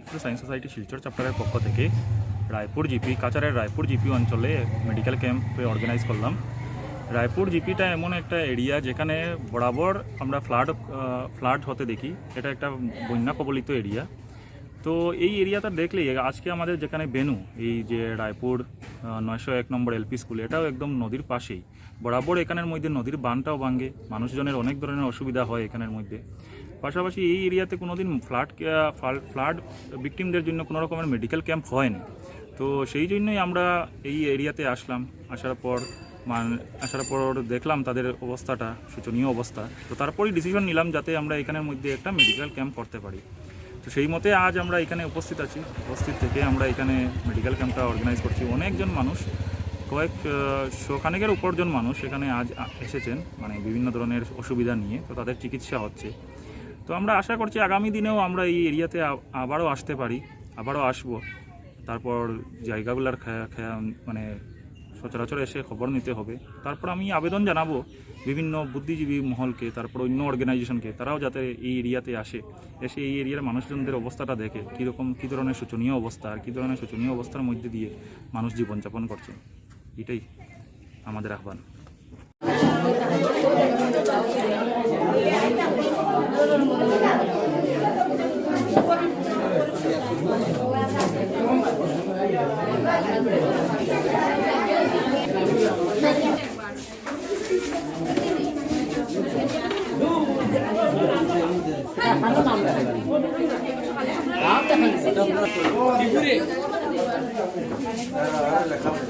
ISRO science society Silchar চ্যাপ্টারের পক্ষ থেকে রায়পুর জিপি কাচারের রায়পুর জিপি অঞ্চলে মেডিকেল ক্যাম্পে অর্গানাইজ করলাম রায়পুর জিপিটা এমন একটা এরিয়া যেখানে বরাবর আমরা ফ্লাড ফ্লাড হতে দেখি এটা একটা বন্যা কবলিত এরিয়া তো এই এরিয়াটা দেখলেই আজকে আমাদের যেখানে বেনু এই যে রায়পুর নয়শো এক নম্বর এলপি স্কুল এটাও একদম নদীর পাশেই। বরাবর এখানের মধ্যে নদীর বানটাও ভাঙে, মানুষজনের অনেক ধরনের অসুবিধা হয় এখানের মধ্যে। পাশাপাশি এই এরিয়াতে কোনোদিন ফ্লাড ফ্লাড ভিকটিমদের জন্য কোনো রকমের মেডিকেল ক্যাম্প হয়নি। তো সেই জন্যই আমরা এই এরিয়াতে আসলাম। আসার পর মান, আসার পর দেখলাম তাদের অবস্থাটা, শোচনীয় অবস্থা। তো তারপরেই ডিসিশন নিলাম যাতে আমরা এখানের মধ্যে একটা মেডিকেল ক্যাম্প করতে পারি। তো সেই মতে আজ আমরা এখানে উপস্থিত আছি। উপস্থিত থেকে আমরা এখানে মেডিকেল ক্যাম্পটা অর্গানাইজ করছি। অনেকজন মানুষ, কয়েক শোখানেকের উপরজন মানুষ এখানে আজ এসেছেন। মানে বিভিন্ন ধরনের অসুবিধা নিয়ে। তো তাদের চিকিৎসা হচ্ছে। তো আমরা আশা করছি আগামী দিনেও আমরা এই এরিয়াতে আবারও আসতে পারি, আবারও আসব। তারপর জায়গাগুলোর মানে সচরাচর এসে খবর নিতে হবে। তারপর আমি আবেদন জানাব বিভিন্ন বুদ্ধিজীবী মহলকে, তারপর অন্য অর্গানাইজেশনকে, তারাও যাতে এই এরিয়াতে আসে, এসে এই এরিয়ার মানুষজনদের অবস্থাটা দেখে, কীরকম, কী ধরনের শোচনীয় অবস্থা, আর কী ধরনের শোচনীয় অবস্থার মধ্যে দিয়ে মানুষ জীবনযাপন করছে। এটাই আমাদের আহ্বান। এবার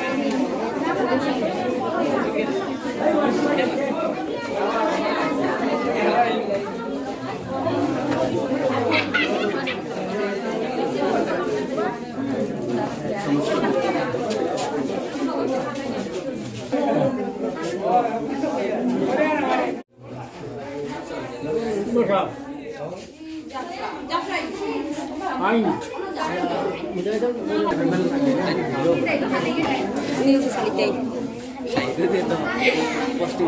নিউজ সালিটাই পোস্টিং